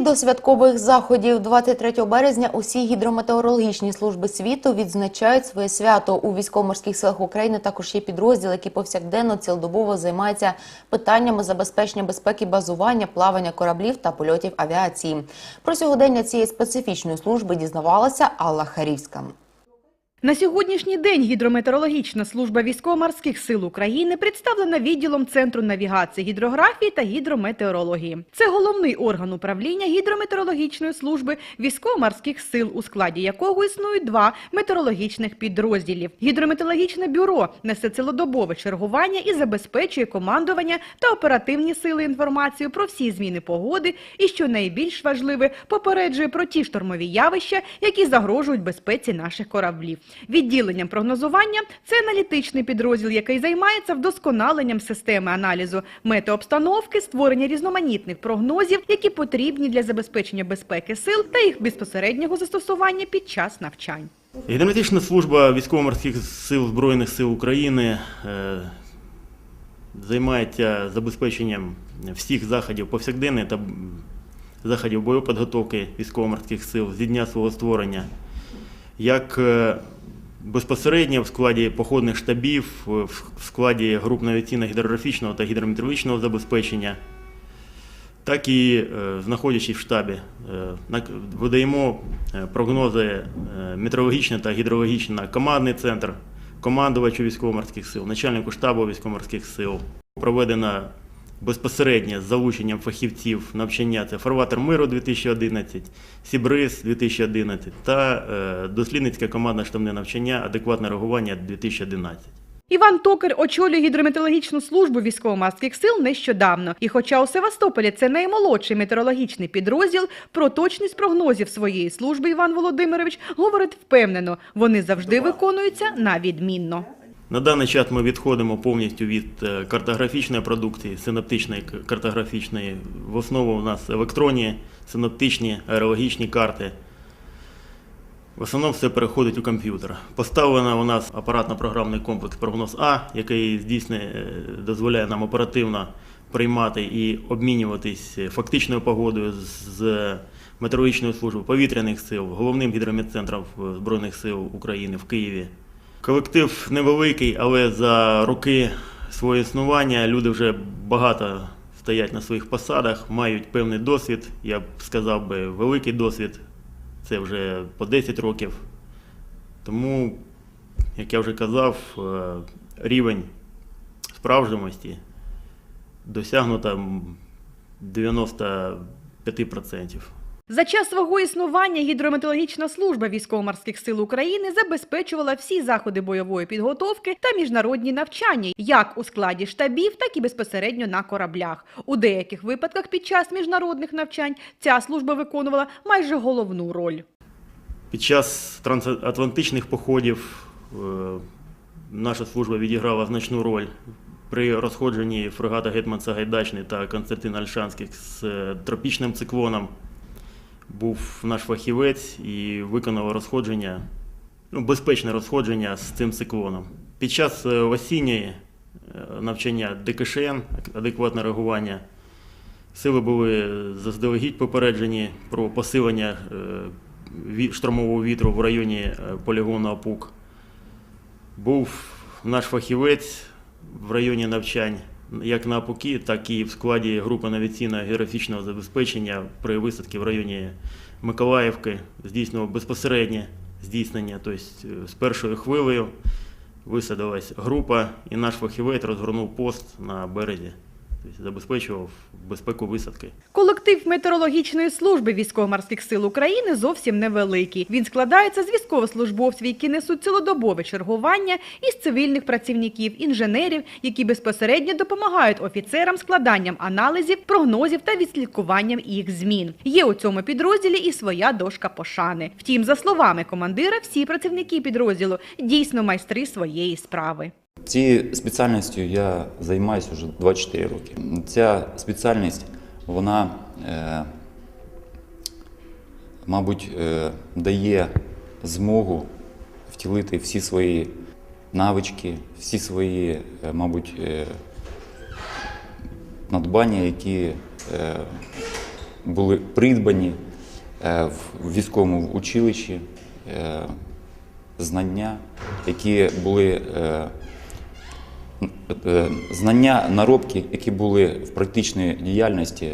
До святкових заходів 23 березня усі гідрометеорологічні служби світу відзначають своє свято у військово-морських силах України. Також є підрозділ, який повсякденно цілодобово займається питаннями забезпечення безпеки базування, плавання кораблів та польотів авіації. Про сьогодення цієї специфічної служби дізнавалася Алла Харівська. На сьогоднішній день гідрометеорологічна служба військово-морських сил України представлена відділом Центру навігації гідрографії та гідрометеорології. Це головний орган управління гідрометеорологічної служби військово-морських сил, у складі якого існують два метеорологічних підрозділів. Гідрометеорологічне бюро несе цілодобове чергування і забезпечує командування та оперативні сили інформацію про всі зміни погоди і, що найбільш важливе, попереджує про ті штормові явища, які загрожують безпеці наших кораблів. Відділенням прогнозування це аналітичний підрозділ, який займається вдосконаленням системи аналізу метеообстановки, створення різноманітних прогнозів, які потрібні для забезпечення безпеки сил та їх безпосереднього застосування під час навчань. Гідрометрична служба військово-морських сил Збройних сил України е, займається забезпеченням всіх заходів повсякденної та заходів бойопідготовки військово-морських сил з дня свого створення, як е, безпосередньо в складі походних штабів, в складі груп навігаційно-гідрографічного та гідрометеорологічного забезпечення, так і е, знаходячись в штабі, е, видаємо е, прогнози метеорологічні та гідрологічні на командний центр, командувачу військово-морських сил, начальнику штабу військово-морських сил. Проведено безпосередньо з залученням фахівців навчання це Фарватер миру 2011, Сібриз 2011 та е, дослідницьке командне штабне навчання Адекватне реагування 2011. Іван Токар очолює гідрометеорологічну службу військово-морських сил нещодавно. І хоча у Севастополі це наймолодший метеорологічний підрозділ, про точність прогнозів своєї служби Іван Володимирович говорить впевнено, вони завжди виконуються на відмінно. На даний час ми відходимо повністю від е, картографічної продукції, синоптичної картографічної. В основу у нас електронні, синоптичні, аерологічні карти. В основному все переходить у комп'ютер. Поставлено у нас апаратно-програмний комплекс прогноз А, який здійснює, е, дозволяє нам оперативно приймати і обмінюватись фактичною погодою з- метеорологічною службою повітряних сил, головним гідрометцентром е, Збройних сил України в Києві. Колектив невеликий, але за роки свого існування люди вже багато стоять на своїх посадах, мають певний досвід, я б сказав би, великий досвід. Це вже по 10 років. Тому, як я вже казав, е, рівень справжності досягнуто 95%. За час свого існування гідрометеорологічна служба військово-морських сил України забезпечувала всі заходи бойової підготовки та міжнародні навчання, як у складі штабів, так і безпосередньо на кораблях. У деяких випадках під час міжнародних навчань ця служба виконувала майже головну роль. Під час трансатлантичних походів е, наша служба відіграла значну роль при розходженні фрегата Гетман Сагайдачний та Константин Альшанський з е, тропічним циклоном. Був наш фахівець і виконав розходження, ну, безпечне розходження з цим циклоном. Під час е, осінньої е, навчання ДКШН, адекватне реагування, Сили були заздалегідь попереджені про посилення е, штормового вітру в районі полігону Апук. Був наш фахівець в районі навчань як на покі, так і в складі групи навіційного географічного забезпечення при висадці в районі Миколаївки здійснював безпосереднє здійснення. Тобто е, з першою хвилею висадилась група, і наш фахівець розгорнув пост на березі, забезпечував безпеку висадки. Колектив метеорологічної служби військово-морських сил України зовсім невеликий. Він складається з військовослужбовців, які несуть цілодобове чергування, і з цивільних працівників, інженерів, які безпосередньо допомагають офіцерам складанням аналізів, прогнозів та відслідкуванням їх змін. Є у цьому підрозділі і своя дошка пошани. Втім, за словами командира, всі працівники підрозділу дійсно майстри своєї справи. Цією спеціальністю я займаюся вже 24 роки. Ця спеціальність, вона, е, мабуть, е, дає змогу втілити всі свої навички, всі свої, е, мабуть, е, надбання, які е, були придбані е, в військовому училищі е, знання, які були е, знання, наробки, які були в практичній діяльності,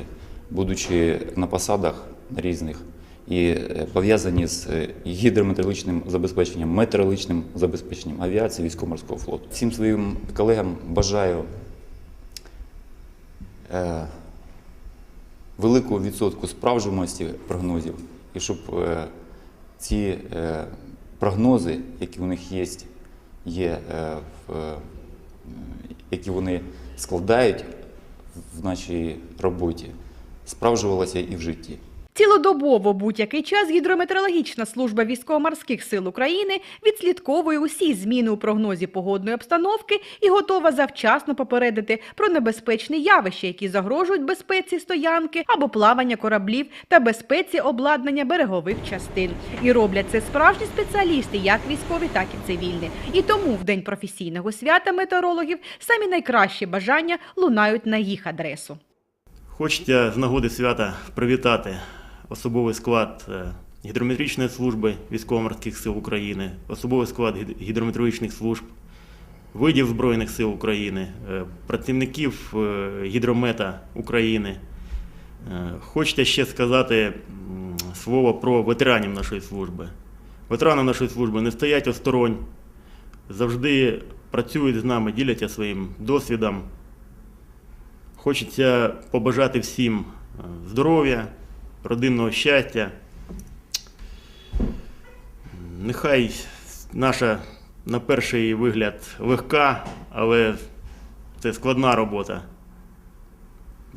будучи на посадах різних, і е, пов'язані з е, гідрометеорологічним забезпеченням, метеорологічним забезпеченням авіації військово-морського флоту. Всім своїм колегам бажаю е, великого відсотку справжності прогнозів, і щоб е, ці е, прогнози, які у них є, є е, в, е, які вони складають в нашій роботі, справжувалася і в житті. Цілодобово будь-який час гідрометеорологічна служба військово-морських сил України відслідковує усі зміни у прогнозі погодної обстановки і готова завчасно попередити про небезпечні явища, які загрожують безпеці стоянки або плавання кораблів та безпеці обладнання берегових частин. І роблять це справжні спеціалісти, як військові, так і цивільні. І тому в день професійного свята метеорологів самі найкращі бажання лунають на їх адресу. Хочеться з нагоди свята привітати особовий склад е, гідрометричної служби військово-морських сил України, особовий склад гід- гідрометеорологічних служб, видів Збройних сил України, е, працівників е, гідромета України. Е, Хочеться ще сказати слово про ветеранів нашої служби. Ветерани нашої служби не стоять осторонь, завжди працюють з нами, діляться своїм досвідом. Хочеться побажати всім здоров'я, родинного щастя. Нехай наша, на перший вигляд, легка, але це складна робота.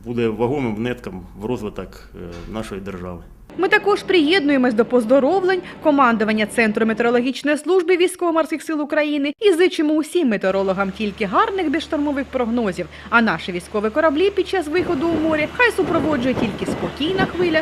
Буде вагомим внетком в розвиток е, нашої держави. Ми також приєднуємось до поздоровлень командування Центру метеорологічної служби військово-морських сил України і зичимо усім метеорологам тільки гарних безштормових прогнозів. А наші військові кораблі під час виходу у море хай супроводжує тільки спокійна хвиля